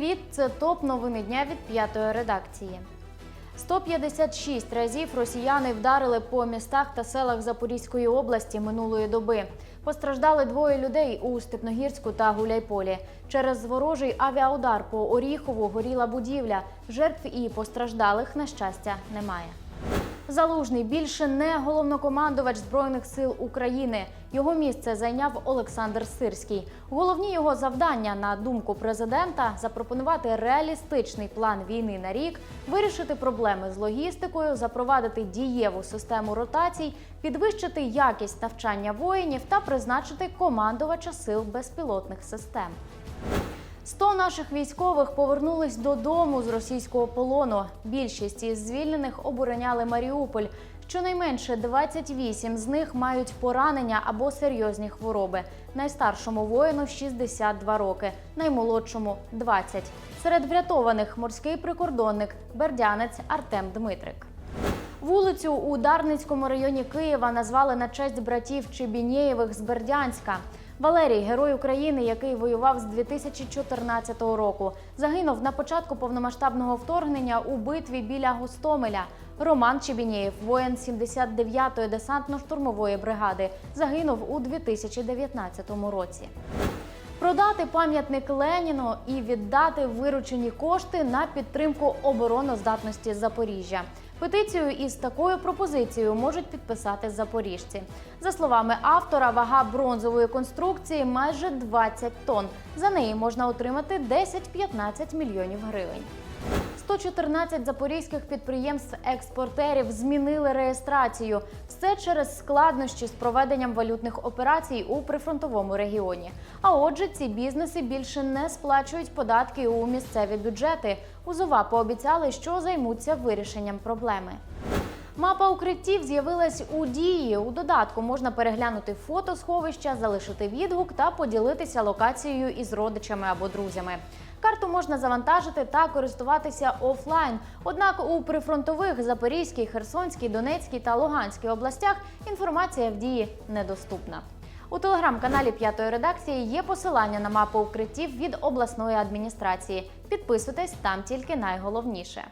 Привіт! Це топ новини дня від п'ятої редакції. 156 разів росіяни вдарили по містах та селах Запорізької області минулої доби. Постраждали двоє людей у Степногірську та Гуляйполі. Через ворожий авіаудар по Оріхову горіла будівля. Жертв і постраждалих, на щастя, немає. Залужний більше не головнокомандувач збройних сил України. Його місце зайняв Олександр Сирський. Головні його завдання, на думку президента, запропонувати реалістичний план війни на рік, вирішити проблеми з логістикою, запровадити дієву систему ротацій, підвищити якість навчання воїнів та призначити командувача сил безпілотних систем. 100 наших військових повернулись додому з російського полону. Більшість із звільнених обороняли Маріуполь. Щонайменше 28 з них мають поранення або серйозні хвороби. Найстаршому воїну 62 роки, наймолодшому 20. Серед врятованих морський прикордонник бердянець Артем Дмитрик. Вулицю у Дарницькому районі Києва назвали на честь братів Чебінєєвих з Бердянська. Валерій, герой України, який воював з 2014 року, загинув на початку повномасштабного вторгнення у битві біля Гостомеля. Роман Чебінєєв, воїн 79-ї десантно-штурмової бригади, загинув у 2019 році. Продати пам'ятник Леніну і віддати виручені кошти на підтримку обороноздатності Запоріжжя. Петицію із такою пропозицією можуть підписати запоріжці. За словами автора, вага бронзової конструкції майже 20 тонн. За неї можна отримати 10-15 мільйонів гривень. 114 запорізьких підприємств-експортерів змінили реєстрацію. Все через складнощі з проведенням валютних операцій у прифронтовому регіоні. А отже, ці бізнеси більше не сплачують податки у місцеві бюджети. Узова пообіцяли, що займуться вирішенням проблеми. Мапа укриттів з'явилась у дії. У додатку можна переглянути фото сховища, залишити відгук та поділитися локацією із родичами або друзями. Карту можна завантажити та користуватися офлайн. Однак у прифронтових Запорізькій, Херсонській, Донецькій та Луганській областях інформація в дії недоступна. У телеграм-каналі п'ятої редакції є посилання на мапу укриттів від обласної адміністрації. Підписуйтесь там тільки найголовніше.